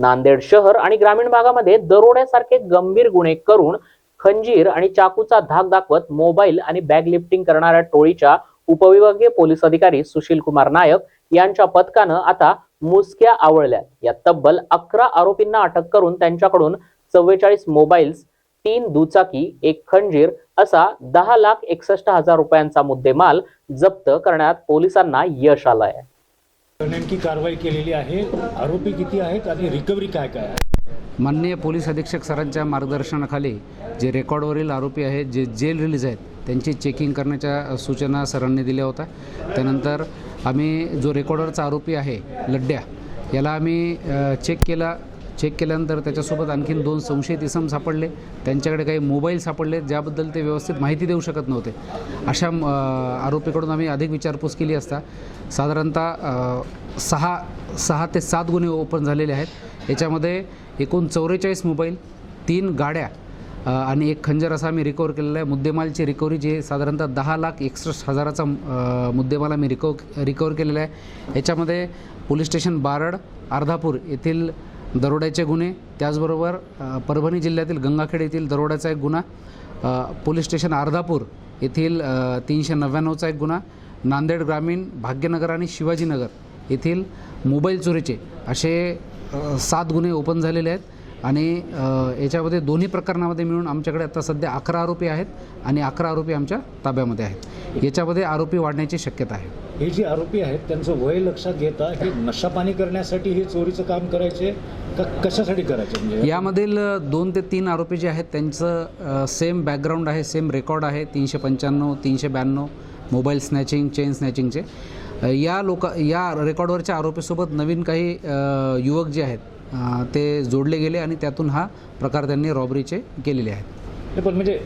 नांदेड शहर आणि ग्रामीण भागामध्ये दरोड्यासारखे गंभीर गुन्हे करून खंजीर आणि चाकूचा धाक दाखवत मोबाईल आणि बॅग लिफ्टिंग करणाऱ्या टोळीच्या उपविभागीय पोलीस अधिकारी सुशील कुमार नायक यांच्या पथकानं आता मुसक्या आवळल्या. या तब्बल अकरा आरोपींना अटक करून त्यांच्याकडून चव्वेचाळीस मोबाईल्स तीन दुचाकी एक खंजीर असा दहा लाख एकसष्ट हजार रुपयांचा मुद्देमाल जप्त करण्यात पोलिसांना यश आलं आहे नेमकी कारवाई केलेली आहे. आरोपी किती आहेत आणि रिकव्हरी काय काय आहे? माननीय पोलीस अधीक्षक सरांच्या मार्गदर्शनाखाली जे रेकॉर्डवरील आरोपी आहेत जे जेल रिलीज आहेत त्यांची चेकिंग करण्याच्या सूचना सरांनी दिल्या होत्या. त्यानंतर आम्ही जो रेकॉर्डरचा आरोपी आहे लड्ड्या याला आम्ही चेक केला. चेक केल्यानंतर त्याच्यासोबत आणखीन दोन संशयित इसम सापडले. त्यांच्याकडे काही मोबाईल सापडले ज्याबद्दल ते व्यवस्थित माहिती देऊ शकत नव्हते. अशा आरोपीकडून आम्ही अधिक विचारपूस केली असता. साधारणतः सहा सहा ते सात गुन्हे ओपन झालेले आहेत. याच्यामध्ये एकूण चौवेचाळीस मोबाईल तीन गाड्या आणि एक खंजर असा आम्ही रिकवर केलेला आहे. मुद्देमालची रिकव्हरी जी साधारणतः दहा लाख एकसष्ट हजाराचा मुद्देमाल आम्ही रिकव रिकवर केलेला आहे. याच्यामध्ये पोलीस स्टेशन बारड अर्धापूर येथील दरोड्याचे गुन्हे त्याचबरोबर परभणी जिल्ह्यातील गंगाखेड येथील दरोड्याचा एक गुन्हा पोलीस स्टेशन अर्धापूर येथील तीनशे नव्याण्णवचा एक गुन्हा नांदेड ग्रामीण भाग्यनगर आणि शिवाजीनगर येथील मोबाईल चोरीचे असे सात गुन्हे ओपन झालेले आहेत. आणि याच्यामध्ये दोन्ही प्रकरणामध्ये मिळून आमच्याकडे आता सध्या अकरा आरोपी आहेत आणि अकरा आरोपी आमच्या ताब्यामध्ये आहेत. याच्यामध्ये आरोपी वाढण्याची शक्यता आहे. हे जे आरोपी आहेत त्यांचं वय लक्षात घेता हे नशापाणी करण्यासाठी हे चोरीचं काम करायचे का कशासाठी करायचे? म्हणजे यामधील दोन ते तीन आरोपी जे आहेत त्यांचं सेम बॅकग्राऊंड आहे सेम रेकॉर्ड आहे तीनशे पंच्याण्णव तीनशे ब्याण्णव मोबाईल स्नॅचिंग चेन स्नॅचिंगचे या लोक या रेकॉर्डवरच्या आरोपीसोबत नवीन काही युवक जे आहेत ते जोडले गेले आणि त्यातून हा प्रकार त्यांनी रॉबरीचे केलेले आहेत. पण म्हणजे